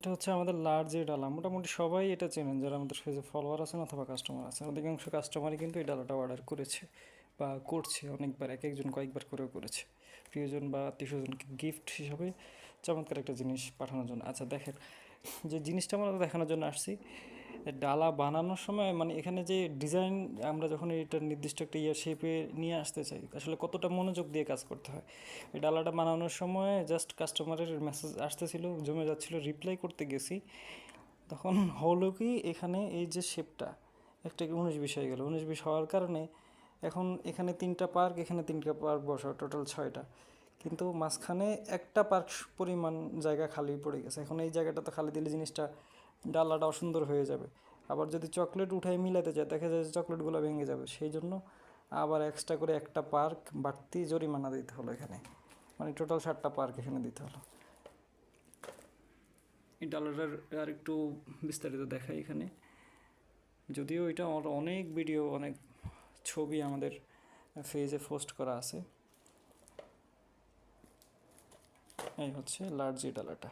এটা হচ্ছে আমাদের লার্জ এই ডালা। মোটামুটি সবাই এটা চেনেন, যারা আমাদের ফেসে ফলোয়ার আছেন অথবা কাস্টমার আছেন। অধিকাংশ কাস্টমারই কিন্তু এই ডালাটা অর্ডার করেছে বা করছে অনেকবার, এক একজন কয়েকবার করেও করেছে। প্রিয়জন বা আত্মীয়স্বজনকে গিফট হিসাবে চমৎকার একটা জিনিস পাঠানোর জন্য। আচ্ছা দেখেন, যে জিনিসটা আমরা দেখানোর জন্য আসছি ডালা বানানোর সময় মানে এখানে যে ডিজাইন আমরা যখন এটা নির্দিষ্ট একটা ইয়ার শেপে নিয়ে আসতে চাই, আসলে কতটা মনোযোগ দিয়ে কাজ করতে হয়? এই ডালাটা বানানোর সময় জাস্ট কাস্টমারের মেসেজ আসতেছিল, জমে যাচ্ছিল রিপ্লাই করতে গেছি। তখন হলো কি, এখানে এই যে শেপটা একটা উনিশ বিশ হয়ে গেল। উনিশ বিশ হওয়ার কারণে এখন এখানে তিনটা পার্ক এখানে তিনটা পার্ক বসা টোটাল ছয়টা। কিন্তু মাঝখানে একটা পার্ক পরিমাণ জায়গা খালি পড়ে গেছে। এখন এই জায়গাটা তো খালি দিলে জিনিসটা ডালাটা অসুন্দর হয়ে যাবে। আবার যদি চকলেট উঠাই মিলাতে যায় দেখা যায় যে চকলেটগুলো ভেঙে যাবে। সেই জন্য আবার এক্সট্রা করে একটা পার্ক বাড়তি জরিমানা দিতে হলো এখানে। মানে টোটাল সাতটা পার্ক এখানে দিতে হলো। এই ডালাটার আর একটু বিস্তারিত দেখাই এখানে। যদিও এটা অনেক ভিডিও অনেক ছবি আমাদের ফেজে পোস্ট করা আছে। এই হচ্ছে লার্জি ডালাটা।